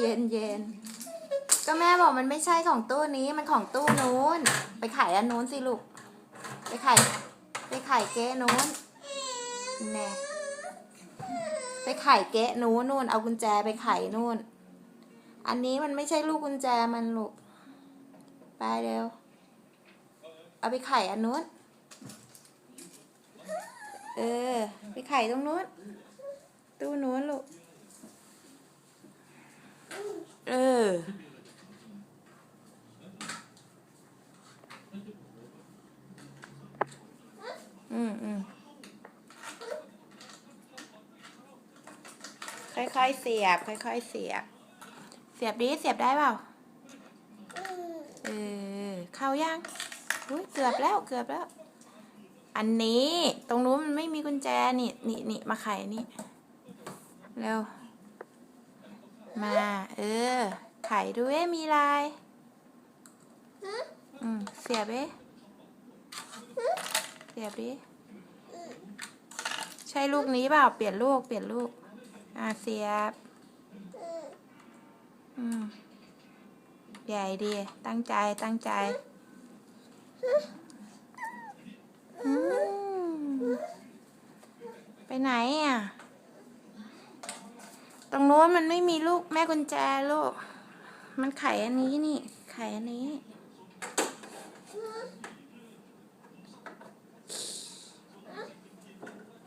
เย็นเย็นๆก็แม่บอกมันไม่ใช่ของตู้นี้มันของตู้นู้น ไปขายอันนู้นสิลูก ไปขายไปขายเก๊นู้นแน่ไปขายเก๊นู้นนู่น เอากุญแจไปขายนู่น อันนี้มันไม่ใช่ลูกกุญแจมันลูก ไปเร็ว เอาไปไข่อันนู้น เออ ไปไข่ตรงนู้น ตู้นู้นลูก เอ อืมอืมค่อยๆเสียบ ค่อยๆเสียบ เสียบดิเสียบได้เปล่าเออเข้ายังอุ้ยเกือบแล้วเกือบแล้ว อันนี้ตรงนู้นมันไม่มีกุญแจนี่นี่นี่มาไขนี่เร็วมา เออ ไขดูเอ๊ะมีลายอืมเสียบเอ๊ะเสียบดิ ใช่ลูกนี้เปล่า เปลี่ยนลูก เปลี่ยนลูก อ่าเสียบ อืม ใหญ่ดี ตั้งใจ ตั้งใจอืมไปไหนอะ ตรงโน้นมันไม่มีลูกแม่กุญแจลูก มันไขอันนี้นี่ ไขอันนี้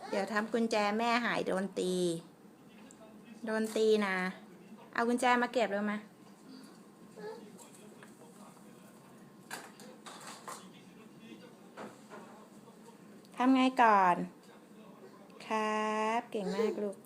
เดี๋ยวทำกุญแจแม่หายโดนตี โดนตีนะ เอากุญแจมาเก็บเลยมา ทำไงก่อน ครับ เก่งมากลูก